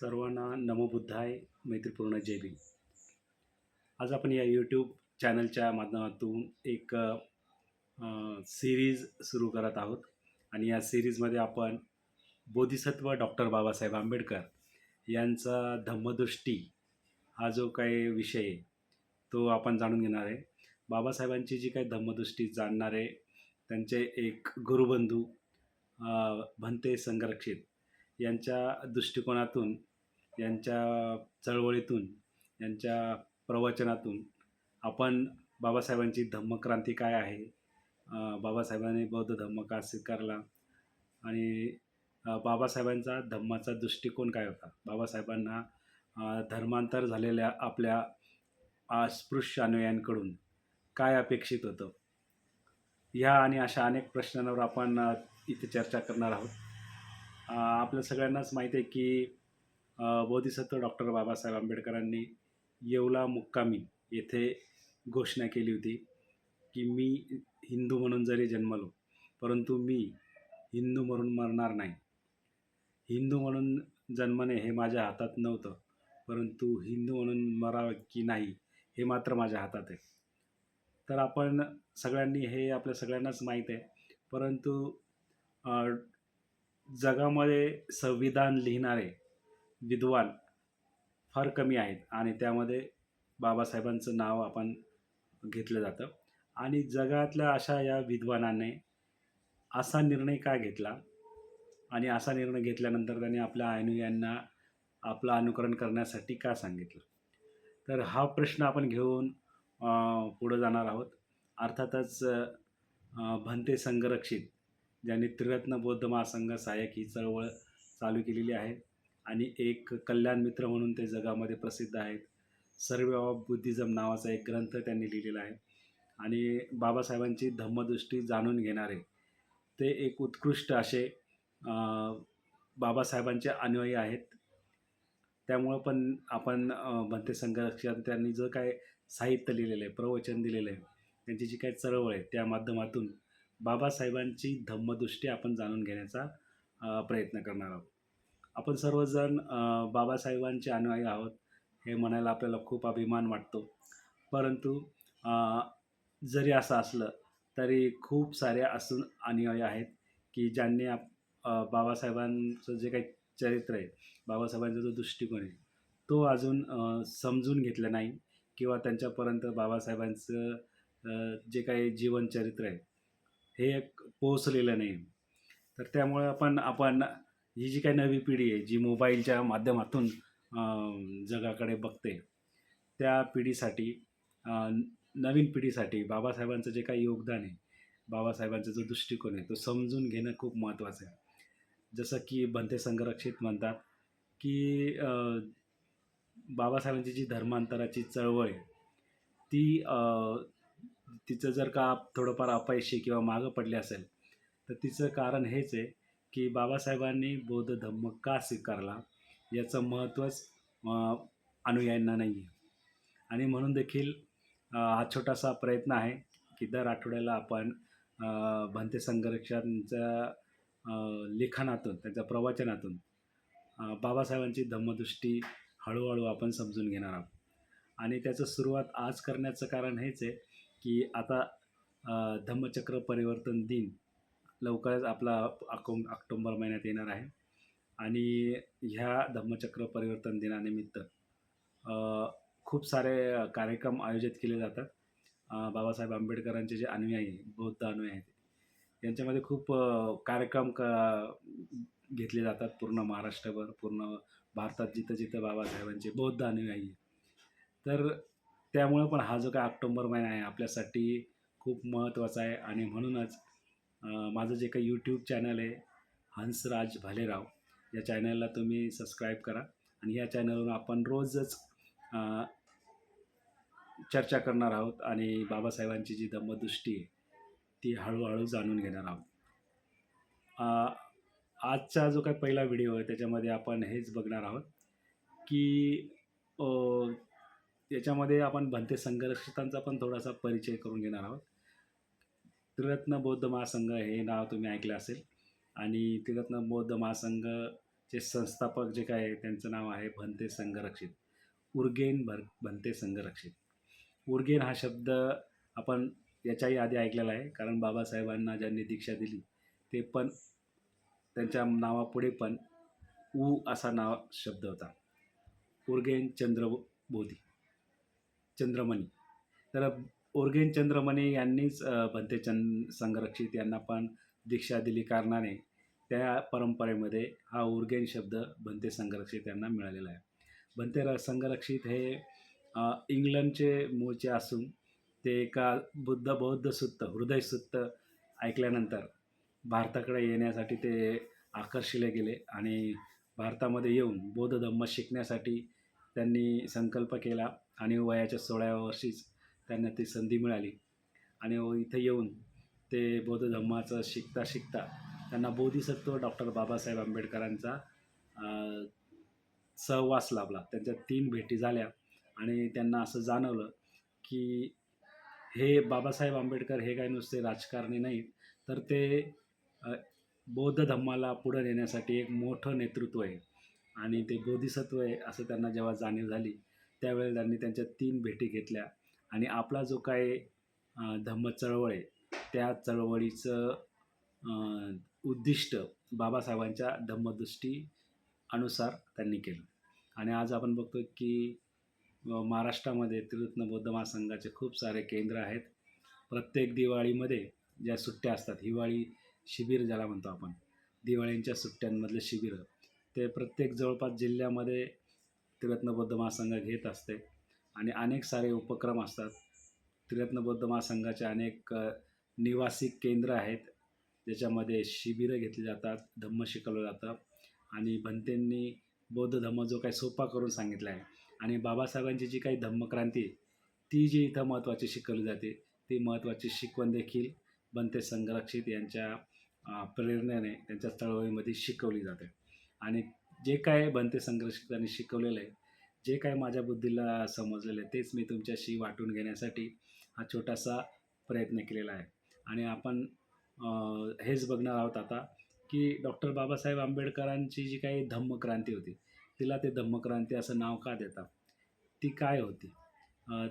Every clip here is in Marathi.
सर्वांना नमोबुद्धाय मैत्रीपूर्ण जय भीम. आज आपण या यूट्यूब चॅनलच्या माध्यमातून एक सिरीज सुरू करत आहोत. आणि या सिरीजमध्ये आपण बोधिसत्व डॉक्टर बाबासाहेब आंबेडकर यांचा धम्मदृष्टी हा जो काही विषय आहे तो आपण जाणून घेणार आहे. बाबासाहेबांची जी काही धम्मदृष्टी जाणणारे त्यांचे एक गुरुबंधू भंते संरक्षित यांच्या दृष्टिकोनातून यांच्या चळवळीतून यांच्या प्रवचनातून आपण बाबासाहेबांची धम्मक्रांती काय आहे? बाबासाहेबांनी बौद्ध धम्म का स्वीकारला? आणि बाबासाहेबांचा धम्माचा दृष्टिकोन काय होता? बाबासाहेबांना धर्मांतर झालेल्या आपल्या अस्पृश्य अनुयायांकडून काय अपेक्षित होतं? ह्या आणि अशा अनेक प्रश्नांवर आपण इथे चर्चा करणार आहोत. आपल्या सगळ्यांनाच माहीत आहे की बोधिसत्व डॉक्टर बाबासाहेब आंबेडकरांनी येवला मुक्कामी येथे घोषणा केली होती की मी हिंदू म्हणून जरी जन्मलो परंतु मी हिंदू म्हणून मरणार नाही. हिंदू म्हणून जन्मणे हे माझ्या हातात नव्हतं परंतु हिंदू म्हणून मरावं की नाही हे मात्र माझ्या हातात आहे. तर आपण सगळ्यांनी हे आपल्या सगळ्यांनाच माहीत आहे परंतु जगामध्ये संविधान लिहिणारे विद्वान फार कमी आहेत आणि त्यामध्ये बाबासाहेबांचं नाव आपण घेतलं जातं. आणि जगातल्या अशा या विद्वानाने असा निर्णय का घेतला? आणि असा निर्णय घेतल्यानंतर त्यांनी आपल्या अनुयांना आपलं अनुकरण करण्यासाठी का सांगितलं? तर हा प्रश्न आपण घेऊन पुढं जाणार आहोत. अर्थातच भंते संघरक्षित ज्यांनी त्रिरत्न बौद्ध महासंघ सहाय्यक ही चळवळ चालू केलेली आहे. आणि एक कल्याण मित्र म्हणून ते जगामध्ये प्रसिद्ध आहेत. सर्वे ऑफ बुद्धिझम नावाचा एक ग्रंथ त्यांनी लिहिलेला आहे. आणि बाबासाहेबांची धम्मदृष्टी जाणून घेणारे ते एक उत्कृष्ट असे बाबासाहेबांचे अनुयायी आहेत. त्यामुळं पण आपण भंते संघर्षात त्यांनी जो काय साहित्य लिहिलेलं आहे प्रवचन दिलेलं आहे त्यांची जी काही चळवळ आहे त्या माध्यमातून बाबासाहेबांची धम्मदृष्टी आपण जाणून घेण्याचा प्रयत्न करणार आहोत. आपण सर्वजण बाबासाहेबांचे अनुयायी आहोत हे म्हणायला आपल्याला खूप अभिमान वाटतो. परंतु जरी असं असलं तरी खूप सारे असून अनुयायी आहेत की ज्यांनी आप बाबासाहेबांचं जे काही चरित्र आहे बाबासाहेबांचा जो दृष्टिकोन आहे तो अजून समजून घेतला नाही किंवा त्यांच्यापर्यंत बाबासाहेबांचं जे काही जीवनचरित्र आहे हे एक पोहोचलेलं नाही. तर त्यामुळे आपण आपण ही जी काही नवी पिढी आहे जी मोबाईलच्या माध्यमातून जगाकडे बघते त्या पिढीसाठी नवीन पिढीसाठी बाबासाहेबांचं जे काही योगदान आहे बाबासाहेबांचा जो दृष्टिकोन आहे तो समजून घेणं खूप महत्त्वाचं आहे. जसं की भंते संरक्षित म्हणतात की बाबासाहेबांची जी धर्मांतराची चळवळ आहे ती तिचं जर का थोडंफार अपयशी किंवा मागं पडले असेल तर तिचं कारण हेच आहे की बाबासाहेबांनी बौद्ध धम्म का स्वीकारला? याचं महत्त्वच अनुयायांना नाही आहे आणि म्हणून देखील हा छोटासा प्रयत्न आहे की दर आठवड्याला आपण भंते संघर्षांच्या लिखाणातून त्यांच्या प्रवचनातून बाबासाहेबांची धम्मदृष्टी हळूहळू आपण समजून घेणार आहोत. आणि त्याचं सुरुवात आज करण्याचं कारण हेच आहे की आता धम्मचक्र परिवर्तन दिन लवकरच आपला अको ऑक्टोंबर महिन्यात येणार आहे. आणि ह्या धम्मचक्र परिवर्तन दिनानिमित्त खूप सारे कार्यक्रम आयोजित केले जातात. बाबासाहेब आंबेडकरांचे जे अनुयायी बौद्ध अनुयायी आहेत यांच्यामध्ये खूप कार्यक्रम क घेतले जातात पूर्ण महाराष्ट्रभर पूर्ण भारतात जिथं जिथं बाबासाहेबांचे बौद्ध अनुयायी तर त्यामुळं पण हा जो काय ऑक्टोंबर महिना आहे आपल्यासाठी खूप महत्त्वाचा आहे. आणि म्हणूनच माझं जे काही यूट्यूब चॅनल आहे हंसराज भालेराव या चॅनलला तुम्ही सबस्क्राईब करा. आणि या चॅनलवरून आपण रोजच चर्चा करणार आहोत आणि बाबासाहेबांची जी दमदृष्टी आहे ती हळूहळू जाणून घेणार आहोत. आजचा जो काही पहिला व्हिडिओ आहे त्याच्यामध्ये आपण हेच बघणार आहोत की त्याच्यामध्ये याच्यामध्ये आपण भंते संघर्षितांचा पण थोडासा परिचय करून घेणार आहोत. त्रिरत्न बौद्ध महासंघ हे नाव तुम्ही ऐकलं असेल. आणि त्रिरत्न बौद्ध महासंघचे संस्थापक जे काय त्यांचं नाव आहे भंते संघरक्षित उर्गेन भर भंते संघरक्षित उर्गेन हा शब्द आपण याच्याही आधी ऐकलेला आहे. कारण बाबासाहेबांना ज्यांनी दीक्षा दिली ते पण त्यांच्या नावापुढे पण उ असा नाव शब्द होता. उर्गेन चंद्र बोधी. चंद्रमणी. तर उर्गेन चंद्रमणी यांनीच भंतेचंद संरक्षित यांना पण दीक्षा दिली कारणाने त्या परंपरेमध्ये हा उर्गेन शब्द भंते संरक्षित यांना मिळालेला आहे. भंते र- संघरक्षित हे इंग्लंडचे मूळचे असून ते एका बुद्ध बौद्ध सुत्त हृदय सुत्त ऐकल्यानंतर भारताकडे येण्यासाठी ते आकर्षिले गेले आणि भारतामध्ये येऊन बौद्ध धम्म शिकण्यासाठी त्यांनी संकल्प केला आणि वयाच्या सोळाव्या वर्षीच त्यांना ती संधी मिळाली. आणि इथे येऊन ते बौद्ध धम्माचं शिकता शिकता त्यांना बोधिसत्व डॉक्टर बाबासाहेब आंबेडकरांचा सहवास लाभला. त्यांच्या तीन भेटी झाल्या आणि त्यांना असं जाणवलं की हे बाबासाहेब आंबेडकर हे काय नुसते राजकारणी नाहीत तर ते बौद्ध धम्माला पुढं नेण्यासाठी एक मोठं नेतृत्व आहे. आणि ते बोधिसत्व आहे असं त्यांना जेव्हा जाणीव झाली त्यावेळेला त्यांनी त्यांच्या तीन भेटी घेतल्या. आणि आपला जो काय धम्म चळवळ आहे त्या चळवळीचं उद्दिष्ट बाबासाहेबांच्या धम्मदृष्टी अनुसार त्यांनी केलं. आणि आज आपण बघतो की महाराष्ट्रामध्ये त्रिरत्न बौद्ध महासंघाचे खूप सारे केंद्र आहेत. प्रत्येक दिवाळीमध्ये ज्या सुट्ट्या असतात हिवाळी शिबिर ज्याला म्हणतो आपण दिवाळींच्या सुट्ट्यांमधले शिबिरं ते प्रत्येक जवळपास जिल्ह्यामध्ये त्रिरत्न बौद्ध महासंघ घेत असते. आणि अनेक सारे उपक्रम असतात. त्रिरत्न बौद्ध महासंघाचे अनेक निवासी केंद्र आहेत. ज्याच्यामध्ये शिबिरं घेतली जातात धम्म शिकवलं जातं. आणि भंतेंनी बौद्ध धम्म जो काही सोपा करून सांगितला आहे. आणि बाबासाहेबांची जी काही धम्मक्रांती ती जी इथं महत्त्वाची शिकवली जाते ती महत्त्वाची शिकवण देखील बनते संरक्षित यांच्या प्रेरणेने त्यांच्या चळवळीमध्ये शिकवली जाते. आणि जे काय बनते संरक्षितांनी शिकवलेलं आहे जे काय माझ्या बुद्धीला समजलेलं आहे तेच मी तुमच्याशी वाटून घेण्यासाठी हा छोटासा प्रयत्न केलेला आहे आणि आपण हेच बघणार आहोत आता की डॉक्टर बाबासाहेब आंबेडकरांची जी काही धम्मक्रांती होती तिला ते धम्मक्रांती असं नाव का देतात ती काय होती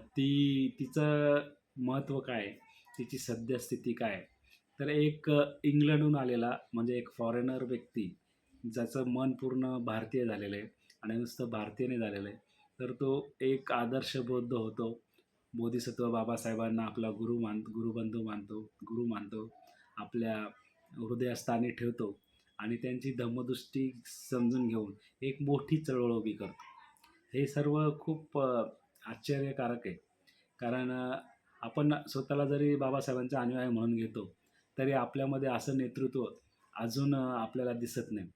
ती तिचं महत्त्व काय आहे? तिची सद्यस्थिती काय आहे? तर एक इंग्लंडहून आलेला म्हणजे एक फॉरेनर व्यक्ती ज्याचं मन पूर्ण भारतीय झालेलं आहे आणि नुसतं भारतीयने झालेलं आहे. तर तो एक आदर्श बौद्ध होतो. बोधिसत्व बाबासाहेबांना आपला गुरु मान गुरुबंधू मानतो गुरु मानतो आपल्या हृदयस्थानी ठेवतो आणि त्यांची धम्मदृष्टी समजून घेऊन एक मोठी चळवळ उभी करतो. हे सर्व खूप आश्चर्यकारक आहे. कारण आपण स्वतःला जरी बाबासाहेबांचा अनुयाय म्हणून घेतो तरी आपल्यामध्ये असं नेतृत्व अजून आपल्याला दिसत नाही.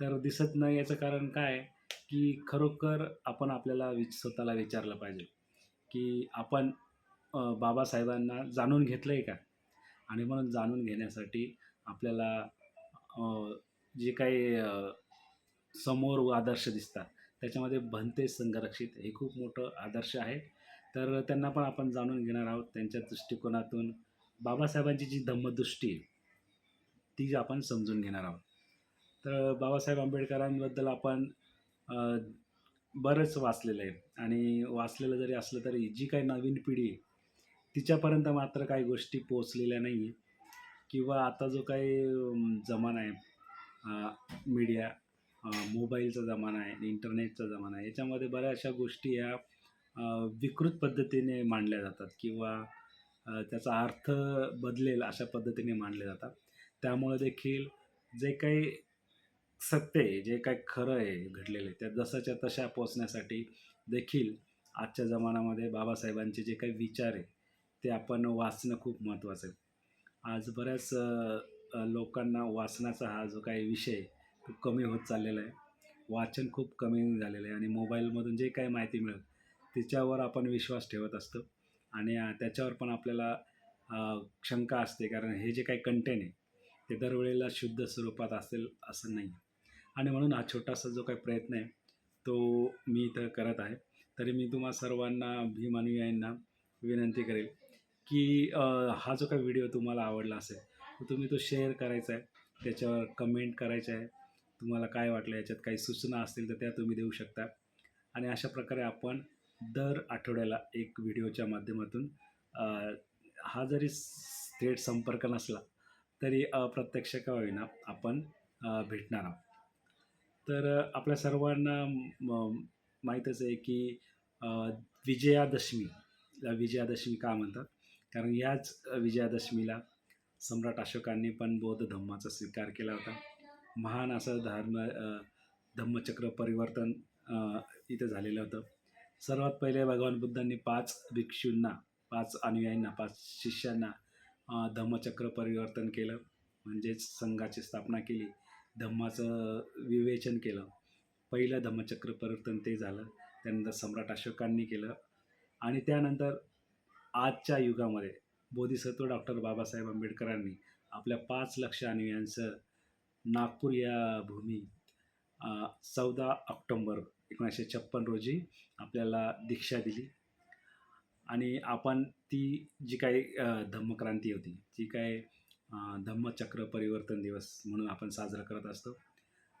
तर दिसत नाही याचं कारण काय? की खरोखर आपण आपल्याला विच स्वतःला विचारलं पाहिजे. की आपण बाबासाहेबांना जाणून घेतलं आहे का? आणि म्हणून जाणून घेण्यासाठी आपल्याला जे काही समोर व आदर्श दिसतात त्याच्यामध्ये भंते संघरक्षित हे खूप मोठं आदर्श आहे. तर त्यांना पण आपण जाणून घेणार आहोत. त्यांच्या दृष्टिकोनातून बाबासाहेबांची जी धम्मदृष्टी आहे ती आपण समजून घेणार आहोत. तर बाबासाहेब आंबेडकरांबद्दल आपण बरंच वाचलेलं आहे. आणि वाचलेलं जरी असलं तरी जी काही नवीन पिढी तिच्यापर्यंत मात्र काही गोष्टी पोचलेल्या नाही आहे किंवा आता जो काही जमाना आहे मीडिया मोबाईलचा जमाना आहे इंटरनेटचा जमाना आहे याच्यामध्ये बऱ्याचशा गोष्टी या विकृत पद्धतीने मांडल्या जातात किंवा त्याचा अर्थ बदलेल अशा पद्धतीने मांडले जातात. त्यामुळे देखील जे काही सत्य आहे जे काय खरं आहे घडलेलं आहे. त्या जसाच्या तशा पोचण्यासाठी देखील आजच्या जमान्यामध्ये बाबासाहेबांचे जे काही विचार आहे ते आपण वाचणं खूप महत्त्वाचं आहे. आज बऱ्याच लोकांना वाचनाचा हा जो काही विषय तो कमी होत चाललेला आहे. वाचन खूप कमी झालेलं आहे आणि मोबाईलमधून जे काही माहिती मिळत तिच्यावर आपण विश्वास ठेवत असतो. आणि त्याच्यावर पण आपल्याला शंका असते. कारण हे जे काही कंटेंट आहे ते दरवेळेला शुद्ध स्वरूपात असेल असं नाही. आणि म्हणून हा छोटासा जो काही प्रयत्न आहे तो मी इथं करत आहे. तरी मी तुम्हा सर्वांना भीमानुयायांना विनंती करेल की हा जो काही व्हिडिओ तुम्हाला आवडला असेल तर तुम्ही तो शेअर करायचा आहे. त्याच्यावर कमेंट करायचं आहे. तुम्हाला काय वाटलं याच्यात काही सूचना असतील तर त्या तुम्ही देऊ शकता. आणि अशा प्रकारे आपण दर आठवड्याला एक व्हिडिओच्या माध्यमातून हा जरी थेट संपर्क नसला तरी अप्रत्यक्ष का होईना आपण भेटणार आहोत. तर आपल्या सर्वांना म- माहीतच आहे की विजयादशमी विजयादशमी का म्हणतात? कारण याच विजयादशमीला सम्राट अशोकांनी पण बौद्ध धम्माचा स्वीकार केला होता. महान असं धर्म धम्मचक्र परिवर्तन इथं झालेलं होतं. सर्वात पहिले भगवान बुद्धांनी पाच भिक्षूंना पाच अनुयायींना पाच शिष्यांना धम्मचक्र परिवर्तन केलं. म्हणजेच संघाची स्थापना केली. धम्माचं विवेचन केलं. पहिलं धम्मचक्र परिवर्तन ते झालं. त्यानंतर सम्राट अशोकांनी केलं. आणि त्यानंतर आजच्या युगामध्ये बोधिसत्व डॉक्टर बाबासाहेब आंबेडकरांनी आपल्या पाच लक्ष अनुयांचं नागपूर या भूमी चौदा ऑक्टोंबर एकोणीसशे छप्पन रोजी आपल्याला दीक्षा दिली. आणि आपण ती जी काही धम्मक्रांती होती जी काही धम्मचक्र परिवर्तन दिवस म्हणून आपण साजरा करत असतो.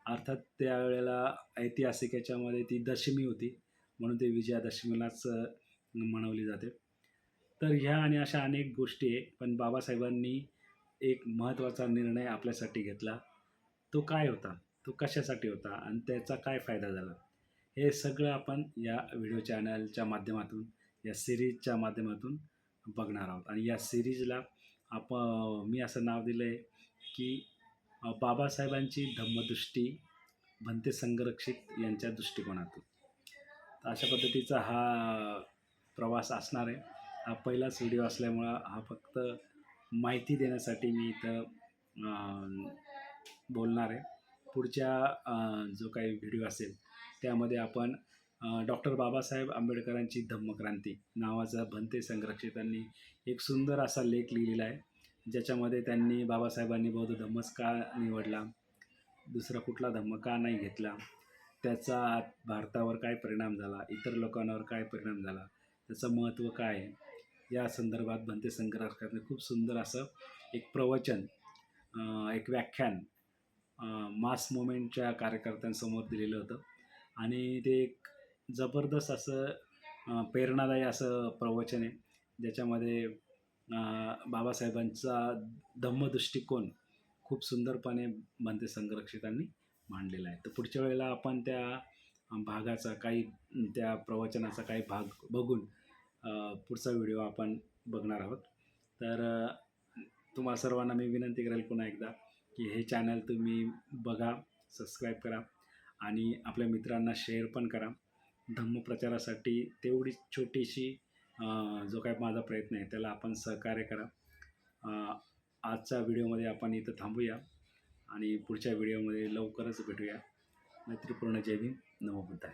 अर्थात त्यावेळेला ऐतिहासिक याच्यामध्ये ती दशमी होती म्हणून ते विजयादशमीलाच अ, मनवली जाते. तर ह्या आणि अशा अनेक गोष्टी आहे पण बाबासाहेबांनी एक महत्त्वाचा निर्णय आपल्यासाठी घेतला. तो काय होता? तो कशासाठी होता? आणि त्याचा काय फायदा झाला? हे सगळं आपण या व्हिडिओ चॅनलच्या माध्यमातून या सिरीजच्या माध्यमातून बघणार आहोत. आणि या सिरीजला आप मी असं नाव दिलं आहे की बाबासाहेबांची धम्मदृष्टी भंते संरक्षित यांच्या दृष्टिकोनातून. तर अशा पद्धतीचा हा प्रवास असणार आहे. हा पहिलाच व्हिडिओ असल्यामुळं हा फक्त माहिती देण्यासाठी मी इथं बोलणार आहे. पुढच्या जो काही व्हिडिओ असेल त्यामध्ये आपण डॉक्टर बाबासाहेब आंबेडकरांची धम्मक्रांती नावाचा भंते संरक्षितांनी एक सुंदर असा लेख लिहिलेला आहे ज्याच्यामध्ये त्यांनी बाबासाहेबांनी बौद्ध धम्मच का निवडला दुसरा कुठला धम्म का नाही घेतला त्याचा भारतावर काय परिणाम झाला इतर लोकांवर काय परिणाम झाला त्याचं महत्त्व काय आहे या संदर्भात भंते संग्रहाने खूप सुंदर असं एक प्रवचन एक व्याख्यान मास मुवमेंटच्या कार्यकर्त्यांसमोर दिलेलं होतं. आणि ते एक जबरदस्त असं प्रेरणादायी असं प्रवचन आहे. ज्याच्यामध्ये बाबासाहेबांचा बाबासाहेबांचा धम्मदृष्टिकोन खूप सुंदरपणे बनते संरक्षितांनी मांडलेला आहे. तर पुढच्या वेळेला आपण त्या भागाचा काही त्या प्रवचनाचा काही भाग बघून पुढचा व्हिडिओ आपण बघणार आहोत. तर तुम्हा सर्वांना मी विनंती करेल पुन्हा एकदा की हे चॅनल तुम्ही बघा सबस्क्राईब करा आणि आपल्या मित्रांना शेअर पण करा. धम्मप्रचारासाठी तेवढी छोटीशी जो काय माझा प्रयत्न आहे त्याला आपण सहकार्य करा. आजच्या व्हिडिओमध्ये आपण इथं थांबूया आणि पुढच्या व्हिडिओमध्ये लवकरच भेटूया. मैत्रीपूर्ण जय भीम. नमो बुद्धाय.